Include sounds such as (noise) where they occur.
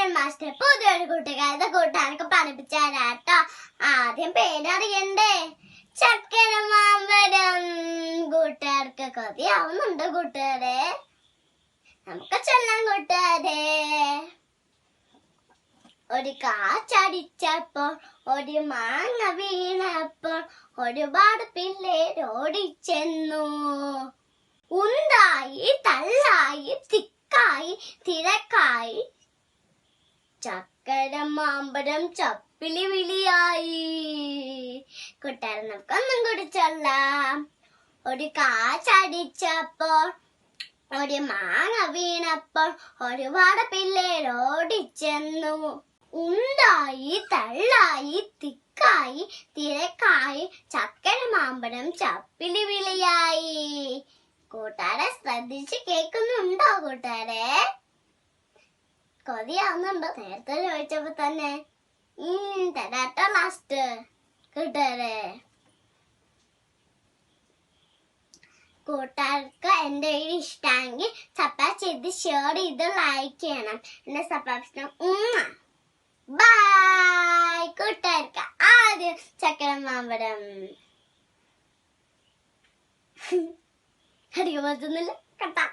പേരൊക്കെ പഠിപ്പിച്ചു തരാട്ടോ ആദ്യം പേരറിയണ്ടേ? ചക്കര മാമ്പഴം. കൂട്ടുകാർക്ക് കൊതിയാവുന്നുണ്ട് കൂട്ടുകാരെ. നമുക്ക് ചൊല്ലാം കൂട്ടുകാരെ. ഒരു കാച്ചടിച്ചപ്പോൾ ഒരു മാങ്ങ വീണപ്പോൾ ഒരുപാട് പിള്ളേർ ഓടിച്ചെന്നു ഉണ്ടായി തള്ളായി തിക്കായി തിരക്കായി ചക്കര മാമ്പഴം ചപ്പിലി വിളിയായി. കൂട്ടുകാരൻ നമുക്കൊന്നും കുടിച്ചല്ല ഒരു കാച്ചടിച്ചപ്പോൾ ഒരു മാങ്ങ വീണപ്പോൾ ഒരുപാട് പിള്ളേർ ഓടിച്ചെന്നു. ഉണ്ടായി തള്ളായി തിക്കായി തിരക്കായി ചക്കര മാമ്പഴം ചപ്പിലി വിളിയായി. കൂട്ടാരെ ശ്രദ്ധിച്ച് കേൾക്കുന്നുണ്ടോ കൂട്ടുകാരെ കൊതിയാവുന്നുണ്ടോ. നേരത്തെ ചോദിച്ചപ്പോ തന്നെ ഉം, തരാട്ടോ ലാസ്റ്റ് കൂട്ടുകാരെ കൂട്ടുകാർക്ക് എന്റെ വീട് ഇഷ്ടമെങ്കിൽ സബ്സ്ക്രൈബ് ചെയ്ത് ഷെയർ ചെയ്ത് ലൈക്ക് ചെയ്യണം. എന്റെ സബ്സ്ക്രൈബ് ബായ് കൂട്ടുകാർക്ക് ആദ്യം ചക്കര മാമ്പഴം. (laughs) അടിക്കാൻ പറ്റുന്നില്ല കട്ടാ.